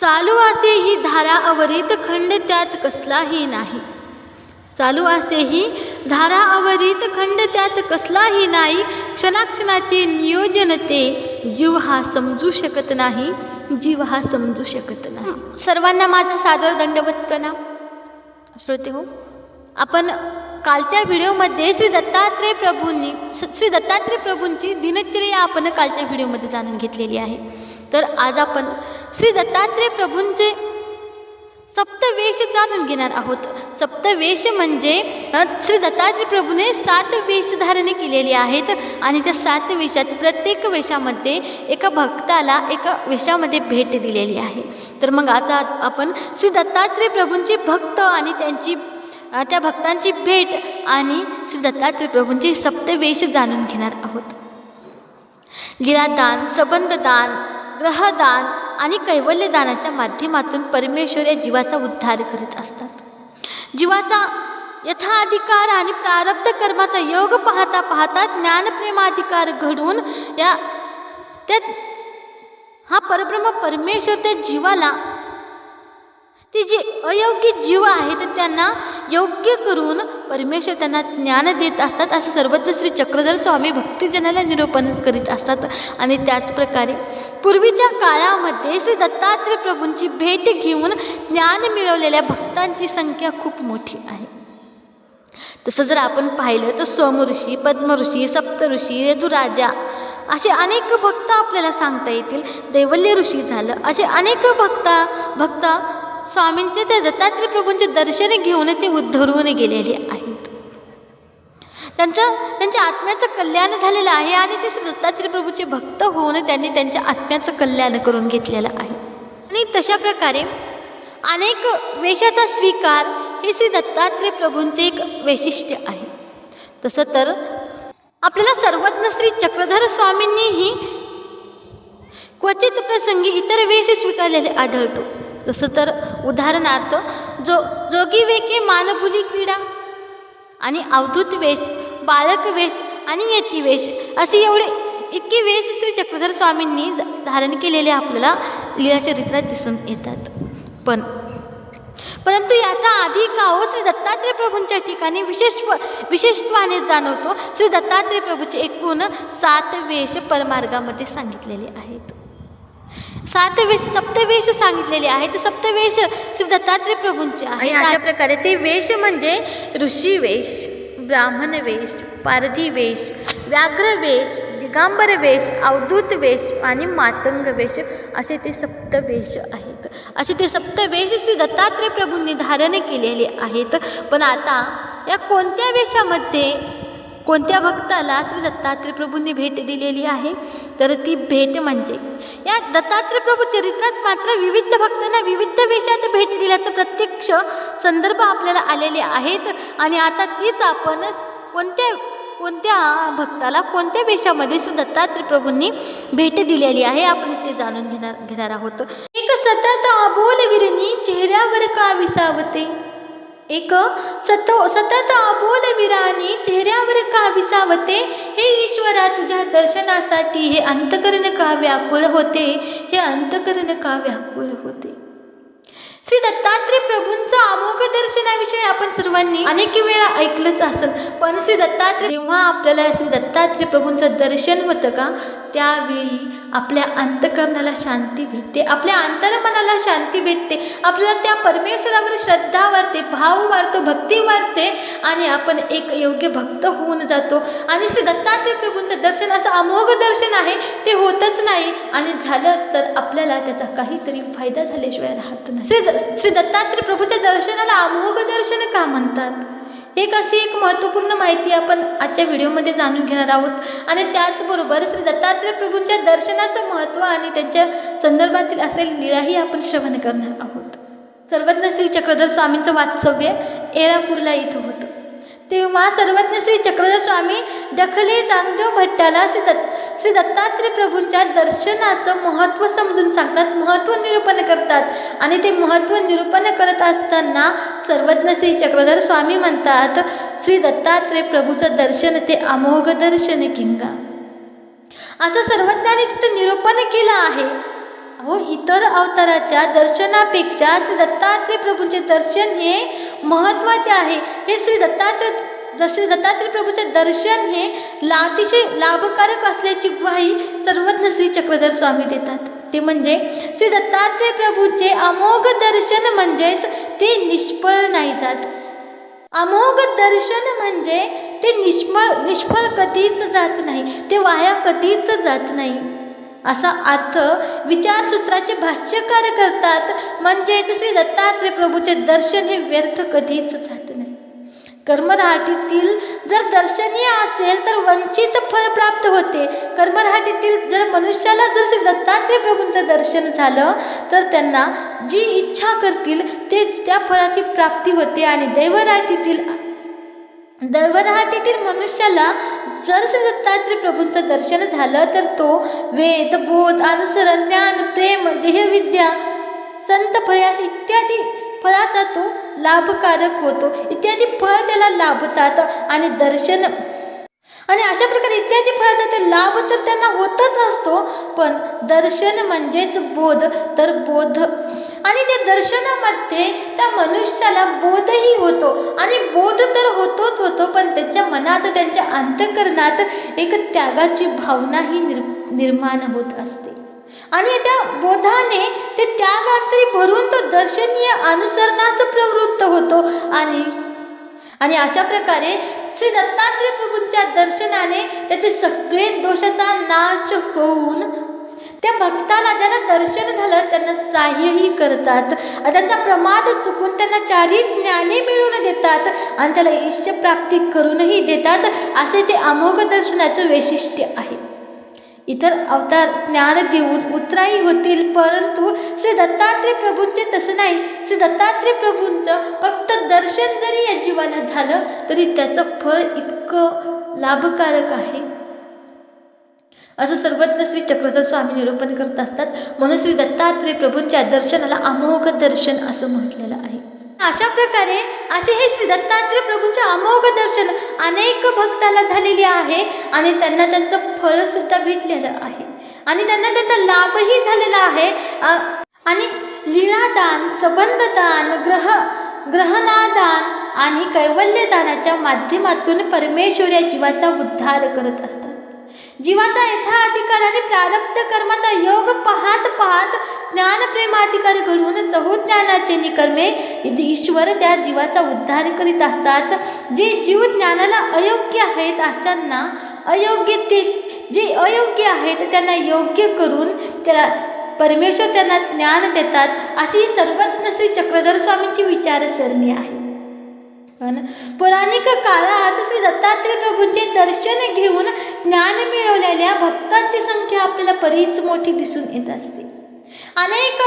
चालू असे ही धारा अवरीत खंड त्यात कसलाही नाही. चालू असेही धारा अवरीत खंड त्यात कसलाही नाही. क्षणाक्षणाचे नियोजन ते जीव हा समजू शकत नाही जीव हा समजू शकत नाही. सर्वांना माझा सादर दंडवत प्रणाम. श्रोते हो आपण कालच्या व्हिडिओमध्ये श्री दत्तात्रय प्रभूंनी श्री दत्तात्रय प्रभूंची दिनचर्या आपण कालच्या व्हिडिओमध्ये जाणून घेतलेली आहे. तर आज आपण श्री दत्तात्रय प्रभूंचे सप्तवेश जाणून घेणार आहोत. सप्तवेश म्हणजे श्री दत्तात्रय प्रभूने सात वेश केलेली आहेत आणि त्या सात वेशात प्रत्येक वेशामध्ये एका भक्ताला एका वेशामध्ये भेट दिलेली आहे. तर मग आज आपण श्री दत्तात्रय प्रभूंचे भक्त आणि त्यांची त्या भक्तांची भेट आणि श्री दत्तात्रय प्रभूंचे सप्तवेश जाणून घेणार आहोत. लीलादान सबंधदान ग्रहदान आणि कैवल्यदानाच्या माध्यमातून परमेश्वर या जीवाचा उद्धार करीत असतात. जीवाचा यथाधिकार आणि प्रारब्ध कर्माचा योग पाहता पाहता ज्ञानप्रेमाधिकार घडून या त्या हा परब्रह्म परमेश्वर त्या जीवाला ती जी अयोग्य जीव आहेत त्यांना योग्य करून परमेश्वर त्यांना ज्ञान देत असतात असं सर्वत्र श्री चक्रधर स्वामी भक्तिजनाला निरूपण करीत असतात. आणि त्याच प्रकारे पूर्वीच्या काळामध्ये श्री दत्तात्रय प्रभूंची भेट घेऊन ज्ञान मिळवलेल्या भक्तांची संख्या खूप मोठी आहे. तसं जर आपण पाहिलं तर सोमऋषी पद्मऋषी सप्तऋषी यदुराजा असे अनेक भक्त आपल्याला सांगता येतील. दैवल्य ऋषी झालं असे अनेक भक्ता भक्त स्वामींचे त्या दत्तात्रय प्रभूंचे दर्शन घेऊन ते उद्धरून गेलेले आहेत. त्यांचं त्यांच्या आत्म्याचं कल्याण झालेलं आहे आणि ते श्री दत्तात्रय प्रभूचे भक्त होऊन त्यांनी त्यांच्या आत्म्याचं कल्याण करून घेतलेलं आहे. आणि तशा प्रकारे अनेक वेशाचा स्वीकार हे श्री दत्तात्रय प्रभूंचे एक वैशिष्ट्य आहे. तसं तर आपल्याला सर्वज्ञ श्री चक्रधर स्वामींनीही क्वचित प्रसंगी इतर वेश स्वीकारलेले आढळतो. तसं तर उदाहरणार्थ जो जोगी वेके मानभुली क्रीडा आणि अवधूत वेश बालक वेश आणि यती वेश असे एवढे इतके वेश श्री चक्रधर स्वामींनी धारण केलेले आपल्याला लीलाचरित्रात दिसून येतात. पण परंतु याचा आधी काहो श्री दत्तात्रय प्रभूंच्या ठिकाणी विशेष विशेषत्वाने जाणवतो. श्री दत्तात्रय प्रभूचे एकूण सात वेश परमार्गामध्ये सांगितलेले आहेत. सात वेश सप्तवेश सांगितलेले आहेत. सप्तवेश श्री दत्तात्रय प्रभूंचे आहे अशा प्रकारे ते वेश म्हणजे ऋषी वेश ब्राह्मण वेश पारधी वेश व्याघ्र वेश दिगांबर वेश अवधूत वेश आणि मातंग वेश असे ते सप्तवेश आहेत. असे ते सप्तवेश श्री दत्तात्रय प्रभूंनी धारण केलेले आहेत. पण आता या कोणत्या वेशामध्ये कोणत्या भक्ताला श्री दत्तात्रय प्रभूंनी भेट दिलेली आहे? तर ती भेट म्हणजे या दत्तात्रय प्रभू चरित्रात मात्र विविध भक्तांना विविध वेशात भेट दिल्याचं प्रत्यक्ष संदर्भ आपल्याला आलेले आहेत. आणि आता तीच आपण कोणत्या कोणत्या भक्ताला कोणत्या वेशामध्ये श्री दत्तात्रय प्रभूंनी भेट दिलेली आहे आपण ते जाणून घेणार घेणार आहोत. एक सतत अबोल विरणी चेहऱ्यावर का विसावते? एक सत सतत अबोल विराने चेहऱ्यावर का विसावते? हे ईश्वरा तुझ्या दर्शनासाठी हे अंतकरण का व्याकुळ होते? हे अंतकरण का व्याकुळ होते? श्री दत्तात्रय प्रभूंचं अमोघ दर्शनाविषयी आपण सर्वांनी अनेक वेळा ऐकलंच असेल. पण श्री दत्तात्रय जेव्हा आपल्याला श्री दत्तात्रय प्रभूंचं दर्शन होतं का? त्यावेळी आपल्या अंतकरणाला शांती भेटते. आपल्या अंतर्मनाला शांती भेटते. आपल्याला त्या परमेश्वरावर श्रद्धा वाढते भाव वाढतो भक्ती वाढते आणि आपण एक योग्य भक्त होऊन जातो. आणि श्री दत्तात्रय प्रभूंचं दर्शन असं अमोघ दर्शन आहे ते होतच नाही. आणि झालं तर आपल्याला त्याचा काहीतरी फायदा झाल्याशिवाय राहत नाही. श्री श्री दत्तात्रय प्रभूच्या दर्शनाला अमोघ दर्शन का म्हणतात? एक अशी एक महत्त्वपूर्ण माहिती आपण आजच्या व्हिडिओमध्ये जाणून घेणार आहोत. आणि त्याचबरोबर श्री दत्तात्रय प्रभूंच्या दर्शनाचं महत्त्व आणि त्यांच्या संदर्भातील असलेली लीळाही आपण श्रवण करणार आहोत. सर्वज्ञ श्री चक्रधर स्वामींचं वास्तव्य एरापूरला इथं होतं. तेव्हा सर्वज्ञ श्री चक्रधर स्वामी दखले जामदेव भट्टाला श्री दत्त श्री दत्तात्रय प्रभूंच्या दर्शनाचं महत्त्व समजून सांगतात महत्त्व निरूपण करतात. आणि ते महत्त्व निरूपण करत असताना सर्वज्ञ श्री चक्रधर स्वामी म्हणतात श्री दत्तात्रय प्रभूचं दर्शन ते अमोघ दर्शन किंगा. असं सर्वज्ञाने तिथं निरूपण केलं आहे. हो इतर अवताराच्या दर्शनापेक्षा श्री दत्तात्रय प्रभूंचे दर्शन हे महत्त्वाचे आहे. हे श्री दत्तात्रय श्री दत्तात्रय प्रभूचे दर्शन हे ला अतिशय लाभकारक असल्याची ग्वाही सर्वज्ञ श्री चक्रधर स्वामी देतात. ते म्हणजे श्री दत्तात्रय प्रभूचे अमोघ दर्शन म्हणजेच ते निष्फळ नाही जात. अमोघ दर्शन म्हणजे ते निष्फळ निष्फळ कधीच जात नाही. ते वाया कधीच जात नाही. असा अर्थ विचारसूत्राचे भाष्यकार करतात म्हणजेच श्री दत्तात्रय प्रभूचे दर्शन हे व्यर्थ कधीच जात नाही. कर्मराहाटीतील जर दर्शनीय असेल तर वंचित फळ प्राप्त होते. कर्मराहाटीतील जर मनुष्याला जर श्री दत्तात्रय प्रभूंचं दर्शन झालं तर त्यांना जी इच्छा करतील ते त्या फळाची प्राप्ती होते आणि दैवराटीतील दैवराहाटीतील मनुष्याला जर दत्तात्रय प्रभूंचं दर्शन झालं तर तो वेद बोध अनुसरण ज्ञान प्रेम देहविद्या संत प्रयास इत्यादी फळाचा तो लाभकारक होतो. इत्यादी फळ त्याला लाभतात आणि दर्शन. आणि अशा प्रकारे लाभ तर त्यांना होतच असतो पण दर्शन म्हणजेच बोध तर बोध. आणि त्या दर्शनामध्ये त्या मनुष्याला बोधही होतो. आणि बोध तर होतोच होतो पण त्याच्या मनात त्यांच्या अंतकरणात एक त्यागाची भावनाही निर् निर्माण होत असते. आणि त्या बोधाने ते त्यागांतरी भरून तो दर्शनीय अनुसरणास प्रवृत्त होतो. आणि आणि अशा प्रकारे श्री दत्तात्रय प्रभूंच्या दर्शनाने त्याचे सगळे दोषाचा नाश होऊन त्या भक्ताला ज्यांना दर्शन झालं त्यांना सहाय्यही करतात. त्यांचा प्रमाद चुकून त्यांना चारही ज्ञाने मिळवून देतात आणि त्याला इष्टप्राप्ती करूनही देतात. असे ते अमोघ दर्शनाचं वैशिष्ट्य आहे. इतर अवतार ज्ञान देऊन उतराई होतील परंतु श्री दत्तात्रय प्रभूंचे तसं नाही. श्री दत्तात्रय प्रभूंचं फक्त दर्शन जरी या जीवाला झालं तरी त्याचं फळ इतकं लाभकारक आहे. असं सर्वज्ञ श्री चक्रधर स्वामी निरूपण करत असतात. म्हणून श्री दत्तात्रय प्रभूंच्या दर्शनाला अमोघ दर्शन असं म्हटलेलं आहे. अशा प्रकारे असे हे श्री दत्तात्रय प्रभूंचे अमोघ दर्शन अनेक भक्ताला झालेले आहे आणि त्यांना त्यांचं फळसुद्धा भेटलेलं आहे. आणि त्यांना त्याचा लाभही झालेला आहे. आणि लीळादान सबंधदान ग्रह ग्रहणादान आणि कैवल्यदानाच्या माध्यमातून परमेश्वर या जीवाचा उद्धार करत असतात. जीवाचा यथाधिकार आणि प्रारब्ध कर्माचा योग पाहत पाहत ज्ञानप्रेमाधिकार घडून चहुज्ञानाचे निकर्मे ईश्वर त्या जीवाचा उद्धार करीत असतात. जे जीव ज्ञानाला अयोग्य आहेत अशांना अयोग्य ते जे अयोग्य आहेत त्यांना योग्य करून त्याला परमेश्वर त्यांना ज्ञान देतात. अशी सर्वज्ञ श्री चक्रधर स्वामींची विचारसरणी आहे. पौराणिक काळात श्री दत्तात्रय प्रभूंचे दर्शन घेऊन ज्ञान मिळवलेल्या भक्तांची संख्या आपल्याला बरीच मोठी दिसून येत असते. अनेक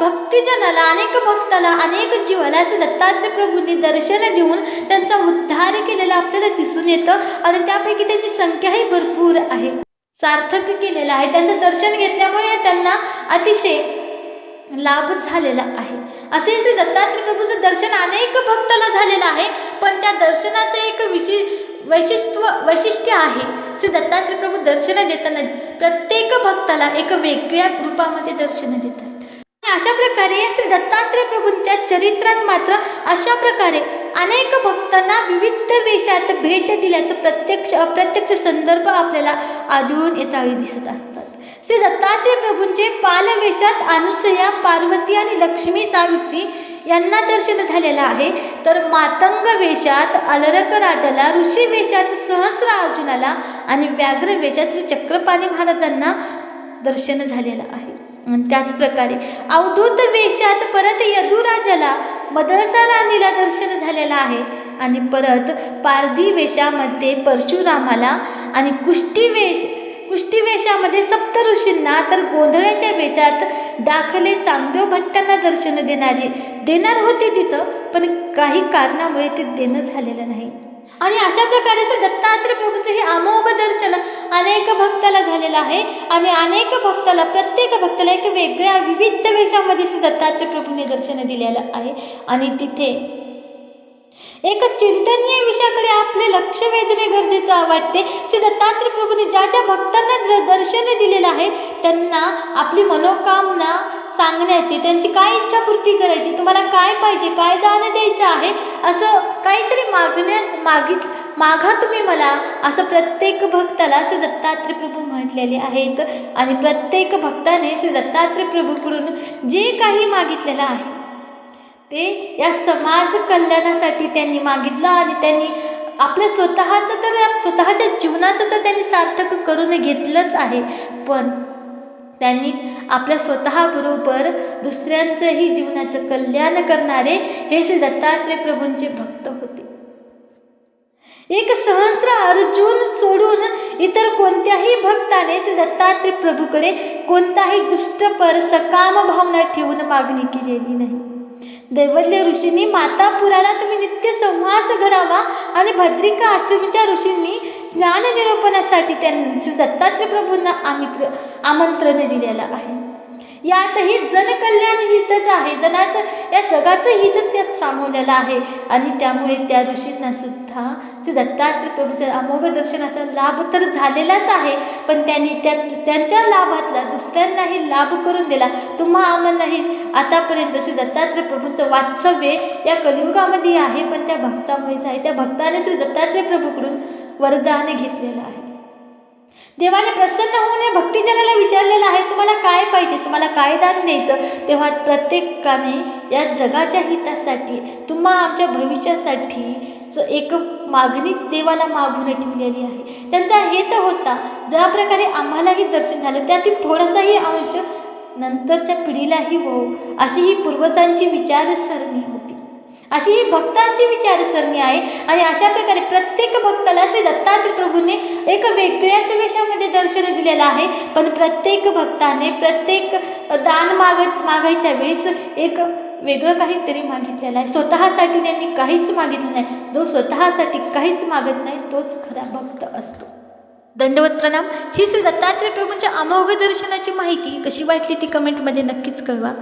भक्तिजनाला अनेक भक्ताला अनेक जीवाला श्री दत्तात्रय प्रभूंनी दर्शन देऊन त्यांचा उद्धार केलेला आपल्याला दिसून येतं आणि त्यापैकी त्यांची संख्याही भरपूर आहे. सार्थक केलेलं आहे. त्यांचं दर्शन घेतल्यामुळे त्यांना अतिशय लाभ झालेला आहे. असे श्री दत्तात्रय प्रभूचं दर्शन अनेक भक्ताला झालेलं आहे पण त्या दर्शनाचं एक विशे वैशिष्ट्य वैशिष्ट्य आहे. श्री दत्तात्रय प्रभू दर्शन देताना प्रत्येक भक्ताला एक वेगळ्या रूपामध्ये दर्शन देतात. अशा प्रकारे श्री दत्तात्रय प्रभूंच्या चरित्रात मात्र अशा प्रकारे अनेक भक्तांना विविध वेशात भेट दिल्याचं प्रत्यक्ष अप्रत्यक्ष संदर्भ आपल्याला आढळून येताळी दिसत असतात. श्री दत्तात्रय प्रभूंचे पालवेशात अनुसया पार्वती आणि लक्ष्मी सावित्री यांना दर्शन झालेलं आहे. तर मातंग वेशात अलरक राजाला ऋषी वेशात सहस्र अर्जुनाला आणि व्याघ्र वेशात श्री चक्रपाणी महाराजांना दर्शन झालेलं आहे. त्याचप्रकारे अवधूत वेशात परत यदुराजाला मदळसा राणीला दर्शन झालेलं आहे. आणि परत पारधी वेशामध्ये परशुरामाला आणि कुष्टी वेश मुष्टीवेशामध्ये सप्त ऋषींना तर गोंधळ्याच्या वेशात दाखले चांगदेव भट्टांना दर्शन देणारे देणार होते तिथं पण काही कारणामुळे ते देणं झालेलं नाही. आणि अशा प्रकारे असं दत्तात्रय प्रभूंचं हे अमोघ दर्शन अनेक भक्ताला झालेलं आहे. आणि अनेक भक्ताला प्रत्येक भक्ताला एक वेगळ्या विविध वेशामध्ये दत्तात्रय प्रभूंनी दर्शन दिलेलं आहे. आणि तिथे एका चिंतनीय विषयाकडे आपले लक्ष वेधणे गरजेचं वाटते. श्री दत्तात्रय प्रभूने ज्या ज्या भक्तांना दर्शन दिलेलं आहे त्यांना आपली मनोकामना सांगण्याची त्यांची काय इच्छापूर्ती करायची तुम्हाला काय पाहिजे काय दान द्यायचं आहे असं काहीतरी मागण्याच मागित मागा तुम्ही मला असं प्रत्येक भक्ताला श्री दत्तात्रय प्रभू म्हटलेले आहेत. आणि प्रत्येक भक्ताने श्री दत्तात्रय प्रभूकडून जे काही मागितलेलं आहे ते या समाज कल्याणासाठी त्यांनी मागितलं आणि त्यांनी आपल्या स्वतःचं तर स्वतःच्या जीवनाचं तर त्यांनी सार्थक करून घेतलंच आहे. पण त्यांनी आपल्या स्वतःबरोबर दुसऱ्यांचंही जीवनाचं कल्याण करणारे हे श्री दत्तात्रय प्रभूंचे भक्त होते. एक सहस्र अर्जुन सोडून इतर कोणत्याही भक्ताने श्री दत्तात्रय प्रभूकडे कोणताही दुष्टपर सकाम भावना ठेवून मागणी केलेली नाही. दैवल्य ऋषींनी मातापुराला तुम्ही नित्य संवास घडावा आणि भद्रिका आश्रमीच्या ऋषींनी ज्ञाननिरूपणासाठी त्यांनी श्री दत्तात्रय प्रभूंना आमित्र आमंत्रण दिलेलं आहे. यातही जनकल्याण हितच आहे. जनाचं या जगाचं हितच त्यात सामावलेलं आहे. आणि त्यामुळे त्या ऋषींना सुद्धा श्री दत्तात्रय प्रभूच्या अमोघ दर्शनाचा लाभ तर झालेलाच आहे. पण त्यांनी त्या त्यांच्या लाभातला दुसऱ्यांनाही लाभ करून दिला. तुम्हा आम्हालाही आतापर्यंत श्री दत्तात्रय प्रभूंचं वास्तव्य या कलियुगामध्ये आहे. पण त्या भक्तामुळेच आहे. त्या भक्ताने श्री दत्तात्रय प्रभूकडून वरदान घेतलेलं आहे. देवाने प्रसन्न होऊन या भक्तिजनाला विचारलेलं आहे तुम्हाला काय पाहिजे? तुम्हाला काय दान द्यायचं? तेव्हा प्रत्येकाने या जगाच्या हितासाठी तुम्हा आमच्या भविष्यासाठी एक मागणी देवाला मागून ठेवलेली आहे. त्यांचा हेत होता ज्या प्रकारे आम्हालाही दर्शन झालं त्यातील थोडासाही अंश नंतरच्या पिढीलाही हो अशी ही पूर्वजांची विचारसरणी. अशी ही भक्तांची विचारसरणी आहे. आणि अशा प्रकारे प्रत्येक भक्ताला श्री दत्तात्रय प्रभूंनी एक वेगळ्याच वेशामध्ये दर्शन दिलेलं आहे. पण प्रत्येक भक्ताने प्रत्येक दान मागत मागायच्या वेळेस एक वेगळं काहीतरी मागितलेलं आहे. स्वतःसाठी त्यांनी काहीच मागितलं नाही. जो स्वतःसाठी काहीच मागत नाही तोच खरा भक्त असतो. दंडवत प्रणाम. ही श्री दत्तात्रय प्रभूंच्या अमोघ दर्शनाची माहिती कशी वाटली ती कमेंटमध्ये नक्कीच कळवा.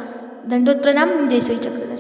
दंडवत प्रणाम. जय चक्रधर.